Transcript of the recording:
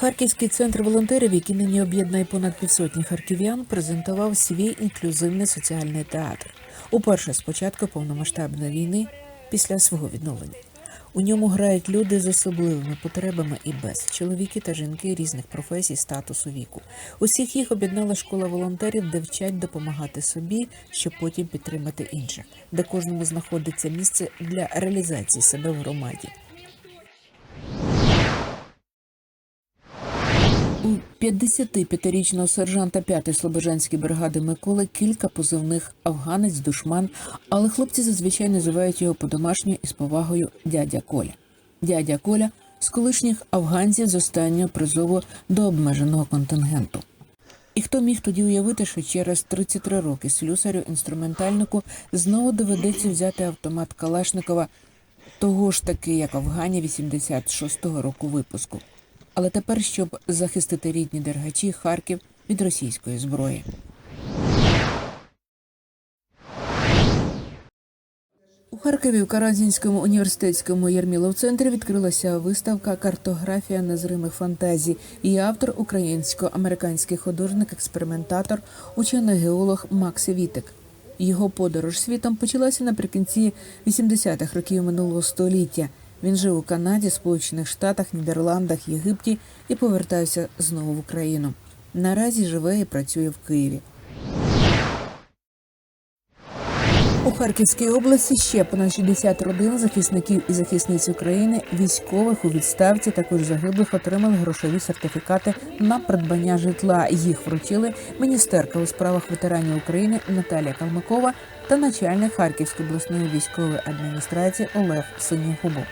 Харківський центр волонтерів, який нині об'єднує понад півсотні харків'ян, презентував свій інклюзивний соціальний театр. Уперше з початку повномасштабної війни після свого відновлення. У ньому грають люди з особливими потребами і без чоловіки та жінки різних професій, статусу віку. Усіх їх об'єднала школа волонтерів, де вчать допомагати собі, щоб потім підтримати інших, де кожному знаходиться місце для реалізації себе в громаді. У 55-річного сержанта 5-ї Слобожанської бригади Миколи кілька позивних афганець, душман, але хлопці зазвичай називають його по-домашньому із повагою дядя Коля. Дядя Коля з колишніх афганців з останнього призову до обмеженого контингенту. І хто міг тоді уявити, що через 33 роки слюсарю інструментальнику знову доведеться взяти автомат Калашникова, того ж таки, як Афгані 86-го року випуску. Але тепер, щоб захистити рідні дергачі Харків від російської зброї. У Харкові в Каразінському університетському Єрмілов-центрі відкрилася виставка Картографія незримих фантазій. Її автор українсько-американський художник, експериментатор, учений геолог Макс Вітик. Його подорож світом почалася наприкінці 80-х років минулого століття. Він жив у Канаді, Сполучених Штатах, Нідерландах, Єгипті і повертався знову в Україну. Наразі живе і працює в Києві. У Харківській області ще понад 60 родин захисників і захисниць України, військових у відставці, також загиблих, отримали грошові сертифікати на придбання житла. Їх вручили міністерка у справах ветеранів України Наталія Калмикова та начальник Харківської обласної військової адміністрації Олег Синігубов.